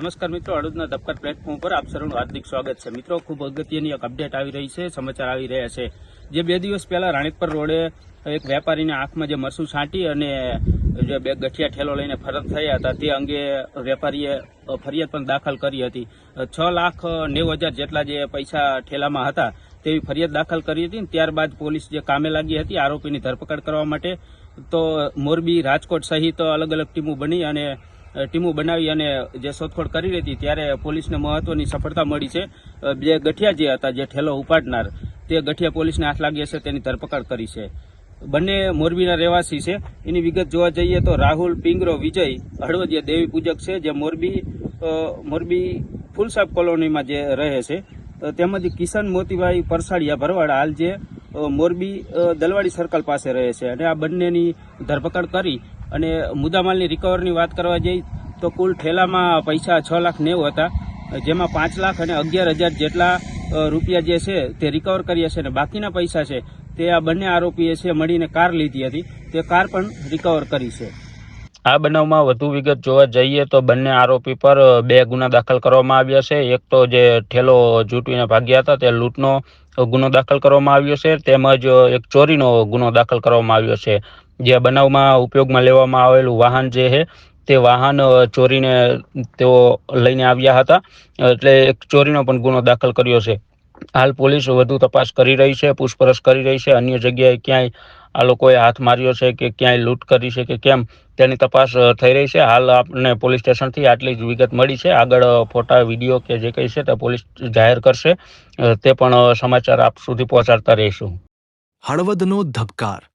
નમસ્કાર મિત્રો, અડદના ધબકાર પ્લેટફોર્મ પર આપ સૌનું હાર્દિક સ્વાગત છે. મિત્રો, ખૂબ અગત્યની એક અપડેટ આવી રહી છે, સમાચાર આવી રહ્યા છે. જે બે દિવસ પહેલા રાણીકપર રોડે એક વેપારીને આંખમાં જે મરસું છાંટી અને જે બે ગઠિયા ઠેલો લઈને ફરજ થયા હતા, તે અંગે વેપારીએ ફરિયાદ પણ દાખલ કરી હતી. છ લાખ નેવું હજાર જેટલા જે પૈસા ઠેલામાં હતા, તેવી ફરિયાદ દાખલ કરી હતી ત્યારબાદ પોલીસ જે કામે લાગી હતી, આરોપીની ધરપકડ કરવા માટે તો મોરબી રાજકોટ સહિત અલગ અલગ ટીમો બની અને ટીમો બનાવી અને જે શોધખોળ કરી રહી હતી ત્યારે પોલીસને મહત્વની સફળતા મળી છે. બે ગઠિયા જે હતા, જે ઠેલો ઉપાડનાર, તે ગઠિયા પોલીસને હાથ લાગી હશે, તેની ધરપકડ કરી છે. બંને મોરબીના રહેવાસી છે. એની વિગત જોવા જઈએ તો રાહુલ પિંગરો, વિજય હળવદિયા દેવી પૂજક છે, જે મોરબી મોરબી ફુલસાબ કોલોનીમાં જે રહે છે. તેમજ કિશન મોતીભાઈ પરસાડિયા ભરવાડ હાલ જે મોરબી દલવાડી સર્કલ પાસે રહે છે. અને આ બંનેની ધરપકડ કરી અને મુદ્દામાલની રિકવરની વાત કરવા જઈએ તો કુલ ઠેલામાં પૈસા છ લાખ નેવું હતા. જેમાં પાંચ લાખ અને અગિયાર હજાર જેટલા રૂપિયા જે છે તે રિકવર કર્યા છે અને બાકીના પૈસા છે તે આ બંને આરોપીએ છે મળીને કાર લીધી હતી. તે કાર પણ રિકવર કરી છે. આ બનાવમાં વધુ વિગત જોવા જઈએ તો બંને આરોપી પર બે ગુના દાખલ કરવામાં આવ્યા છે. એક તો જે ઠેલો જૂટવીને ભાગ્યા હતા તે લૂંટનો ગુનો દાખલ કરવામાં આવ્યો છે તેમજ એક ચોરીનો ગુનો દાખલ કરવામાં આવ્યો છે. જે બનાવમાં ઉપયોગમાં લેવામાં આવેલું વાહન જે છે, તે વાહન ચોરીને તેઓ લઈને આવ્યા હતા. એટલે એક ચોરીનો પણ ગુનો દાખલ કર્યો છે. હાલ પોલીસ વધુ તપાસ કરી રહી છે, પૂછપરછ કરી રહી છે. અન્ય જગ્યાએ ક્યાંય આ લોકોએ હાથ માર્યો છે કે ક્યાંય લૂંટ કરી છે કે કેમ, તેની તપાસ થઈ રહી છે. હાલ આપને પોલીસ સ્ટેશનથી આટલી જ વિગત મળી છે. આગળ ફોટા, વીડિયો કે જે કંઈ છે તે પોલીસ જાહેર કરશે. તે પણ સમાચાર આપ સુધી પહોંચાડતા રહીશું. હળવદનો ધબકાર